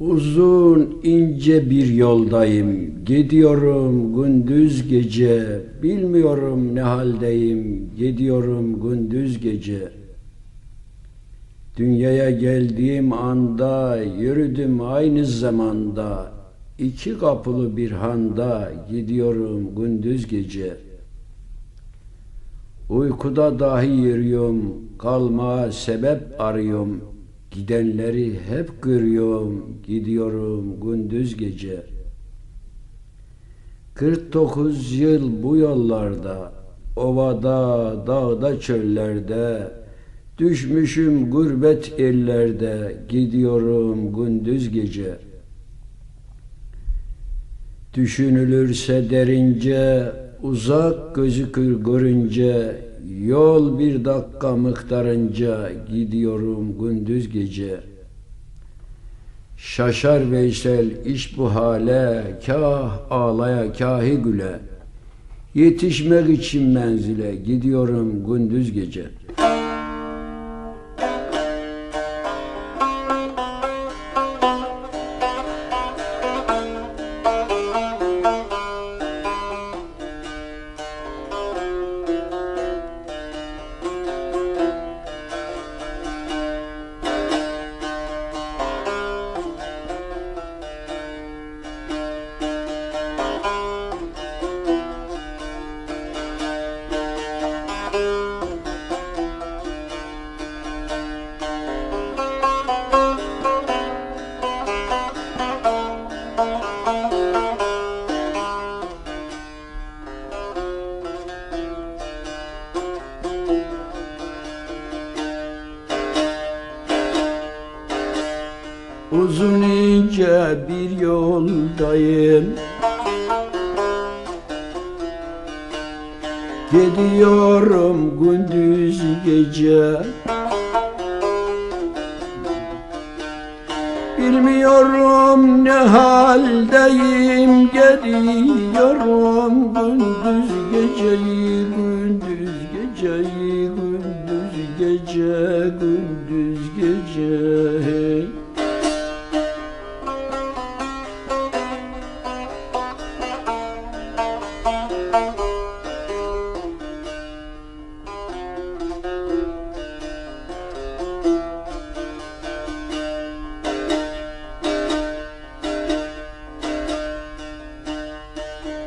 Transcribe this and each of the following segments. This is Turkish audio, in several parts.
Uzun ince bir yoldayım, gidiyorum gündüz gece, bilmiyorum ne haldeyim, gidiyorum gündüz gece. Dünyaya geldiğim anda, yürüdüm aynı zamanda, iki kapılı bir handa, gidiyorum gündüz gece. Uykuda dahi yürüyorum, kalma sebep arıyorum, Gidenleri hep görüyorum, gidiyorum gündüz gece. 49 yıl bu yollarda, ovada, dağda, çöllerde, düşmüşüm gurbet ellerde, gidiyorum gündüz gece. Düşünülürse derince, uzak gözükür görünce, Yol bir dakika miktarınca gidiyorum gündüz gece. Şaşar Veysel iş bu hale, kah ağlaya kahi güle. Yetişmek için menzile gidiyorum gündüz gece.'' Uzun ince bir yoldayım. Gidiyorum gündüz gece. Bilmiyorum ne haldeyim. Gidiyorum gündüz geceyi Gündüz geceyi Gündüz gece Gündüz gece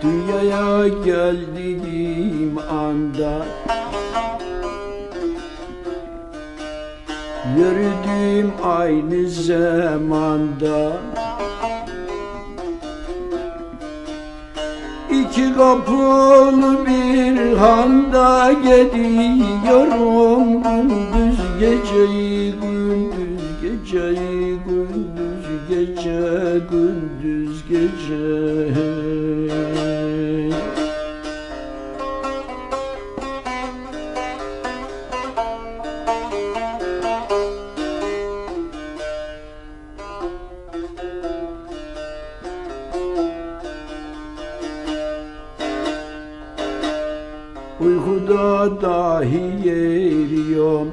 Dünyaya geldiğim anda Yürüdüğüm aynı zamanda İki kapılı bir handa gidiyorum gündüz geceyi gündüz geceyi gündüz gece gündüz gece Uykuda dahi yeriyorum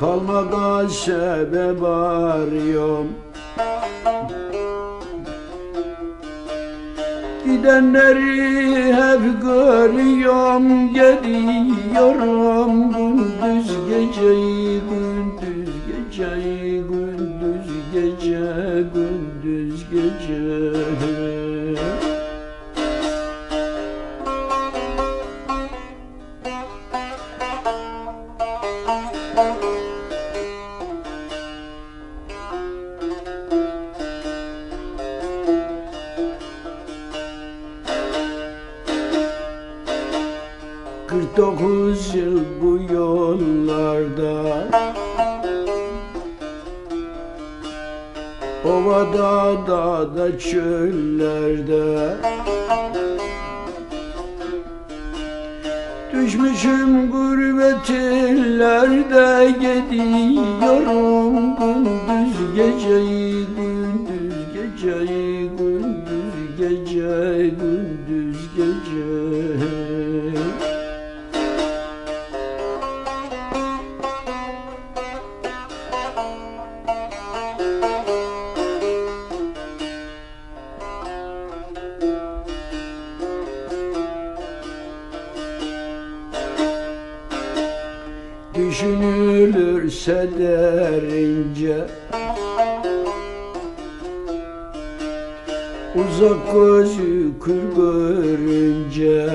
Kalmaga sebep arıyorum Gidenleri hep görüyorum Gidiyorum gündüz geceyi Gündüz geceyi Gündüz gece Gündüz gece dokuz yıl bu yollarda. Ovada, dağda, çöllerde. Düşmüşüm gurbet illerde Gidiyorum gündüz geceyi görse derince Uzak gözü kır görünce.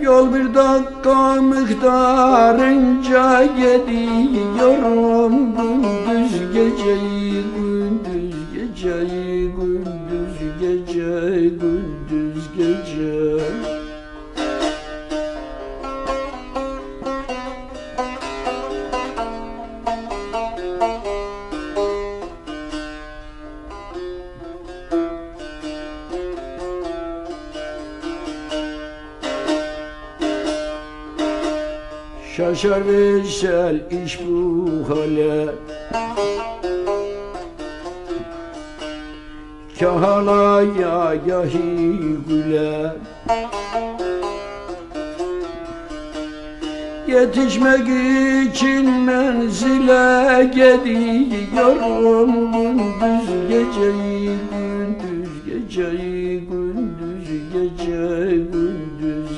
Yol bir dakika miktarınca gidiyorum gündüz geceyi Şaşar Veysel iş bu hale. Kahalaya yahi güle. Yetişmek için menzile gidiyorum Gündüz geceyi gündüz geceyi gündüz gece gündüz